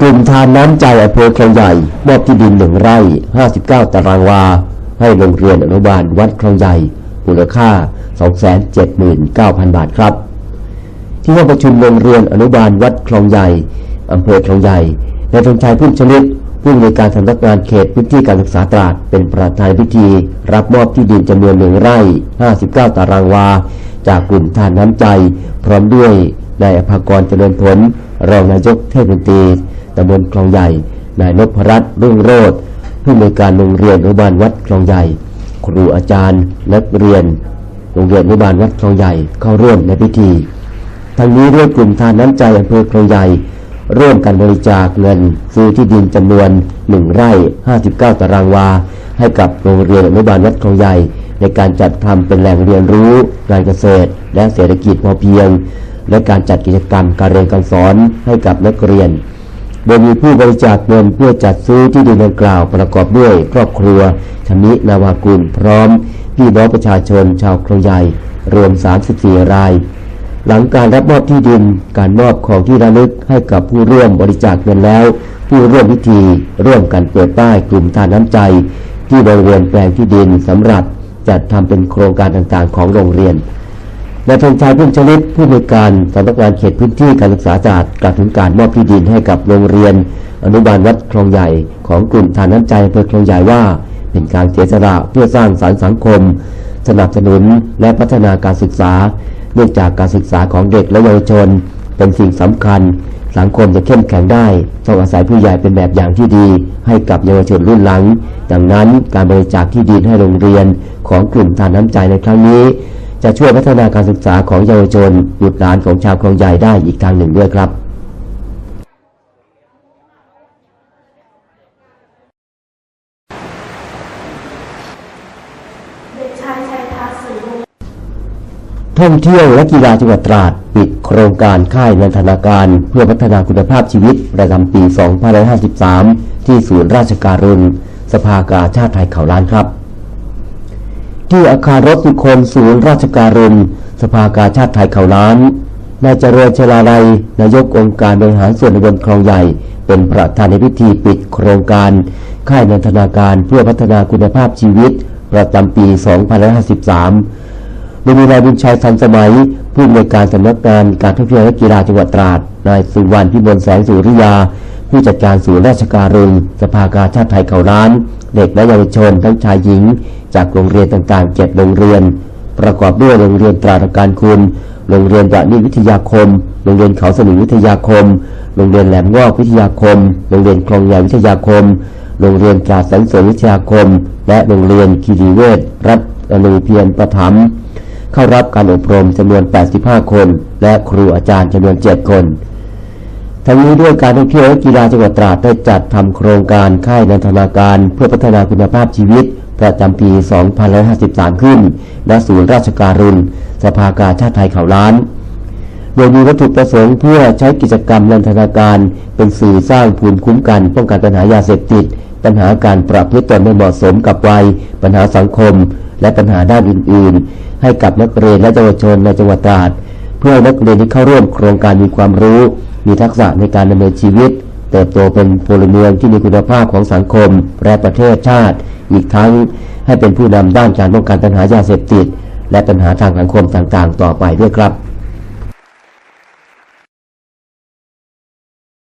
กลุ่มทานน้ำใจอำเภอคลองใหญ่มอบที่ดินหนึ่งไร่59ตารางวา ให้โรงเรียนอนุบาลวัดคลองใหญ่มูลค่า279,000บาทครับ ที่ห้องประชุมโรงเรียนอนุบาลวัดคลองใหญ่อำเภอคลองใหญ่ในายธงชัยพุ่มชลิตผู้อำนวยการสำนักงานเขตพื้นที่การศึกษาตราดเป็นประธานพิธี รับมอบที่ดินจำนวนหนึ่งไร่ 59 ตารางวา จากกลุ่มทานน้ำใจ พร้อมด้วย นายอภากรเจริญผล รองนายกเทศมนตรีตำบลคลองใหญ่ นายนพรัตน์รุ่งโรธผู้อำนวยการโรงเรียนอนุบาลวัดคลองใหญ่ ครูอาจารย์นักเรียน โรงเรียนอนุบาลวัดคลองใหญ่เข้าร่วมในพิธีทางนี้ด้วยกลุ่มทานน้ำใจอำเภอคลองใหญ่ ร่วมกันบริจาคเงิน ซื้อที่ดินจำนวน 1 ไร่ 59 ตารางวา ให้กับโรงเรียนอนุบาลวัดคลองใหญ่ ในการจัดทำเป็นแหล่งเรียนรู้การเกษตร และเศรษฐกิจพอเพียง และการจัดกิจกรรมการเรียนการสอนให้กับนักเรียน โดยมีผู้บริจาคเงินเพื่อจัดซื้อที่ดินดังกล่าวประกอบด้วย ครอบครัวชำนินาวากุลพร้อมพี่น้องประชาชนชาวคลอใหญ่รวม 34 ราย หลังการรับมอบที่ดิน การมอบของที่ระลึกให้กับผู้ร่วมบริจาคเงินแล้ว ผู้ร่วมพิธีร่วมกันเปิดป้ายกลุ่มทานน้ำใจ ที่บริเวณแปลงที่ดินสำหรับ จัดทำเป็นโครงการต่างๆ ของโรงเรียนนายธงชัยพุ่มชลิตผู้อำนวยการสำนักงานเขตพื้นที่การศึกษาศาสตร์กล่าวถึงการมอบที่ดินให้กับโรงเรียน อนุบาลวัดคลองใหญ่ของกลุ่มทานน้ำใจอำเภอคลองใหญ่ว่า เป็นการเสียสละเพื่อสร้างสรรค์สังคม สนับสนุนและพัฒนาการศึกษา เนื่องจากการศึกษาของเด็กและเยาวชน เป็นสิ่งสำคัญ สังคมจะเข้มแข็งได้ต้องอาศัยผู้ใหญ่เป็นแบบอย่างที่ดี ให้กับเยาวชนรุ่นหลัง ดังนั้นการบริจาคที่ดินให้โรงเรียนของกลุ่มทานน้ำใจในครั้งนี้ จะช่วยพัฒนาการศึกษาของเยาวชนบุตรหลานของชาวคลองใหญ่ได้อีกทางหนึ่งด้วยครับเด็กชายชัยทัศน์ศรีวงศ์ท่องเที่ยวและกีฬาจังหวัดตราดปิด โครงการค่ายนันทนาการเพื่อพัฒนาคุณภาพชีวิตประจำปี 2553 ที่ศูนย์ราชการุณสภากาชาติไทยเขาล้านครับ ที่อาคารรถทุกคนศูนย์ราชการุณสภากาชาติไทยเขาล้านนายเจริญชลาลัยนายกองค์การบริหารส่วนตำบลคลองใหญ่ เป็นประธานในพิธีปิดโครงการ ค่ายนันทนาการเพื่อพัฒนาคุณภาพชีวิตประจำปี 2553โดยมีนายบุญชัยทันสมัย ผู้อำนวยการสำนักงานการท่องเที่ยวและกีฬาจังหวัดตราด นายสุวรรณพิมลแสงสุริยา ผู้จัดการศูนย์ราชการุณสภากาชาติไทยเขาล้าน เด็กและเยาวชนทั้งชายหญิง จากโรงเรียนต่างๆเจ็ดโรงเรียน ประกอบด้วยโรงเรียนตราดการคุณ โรงเรียนประนิวิทยาคม โรงเรียนเขาสมิงวิทยาคม โรงเรียนแหลมงอกวิทยาคม โรงเรียนคลองใหญ่วิทยาคม โรงเรียนกาสันเสริญวิทยาคม และโรงเรียนคีรีเวศรัตนูเพียรประถม เข้ารับการอบรมจำนวน 85 คน และครูอาจารย์จำนวน 7 คน ทั้งนี้ด้วยการท่องเที่ยวและกีฬาจังหวัดตราดได้จัดทำโครงการค่ายนันทนาการเพื่อพัฒนาคุณภาพชีวิต ประจำปี 2553 ขึ้น ณ ศูนย์ราชการุณสภากาชาติไทยเขาล้าน โดยมีวัตถุประสงค์เพื่อใช้กิจกรรมนันทนาการ เป็นสื่อสร้างภูมิคุ้มกันป้องกันปัญหายาเสพติด ปัญหาการปรับพฤติตนไม่เหมาะสมกับวัย ปัญหาสังคม และปัญหาด้านอื่น ๆ ให้กับนักเรียนและเยาวชนในจังหวัดตราด เพื่อนักเรียนที่เข้าร่วมโครงการมีความรู้ มีทักษะในการดำเนินชีวิต เติบโตเป็นพลเมืองที่มีคุณภาพของสังคม และประเทศชาติ อีกทั้งให้เป็นผู้นำด้านการป้องกันปัญหายาเสพติด และปัญหาทางสังคมต่างๆ ต่อไปด้วยครับ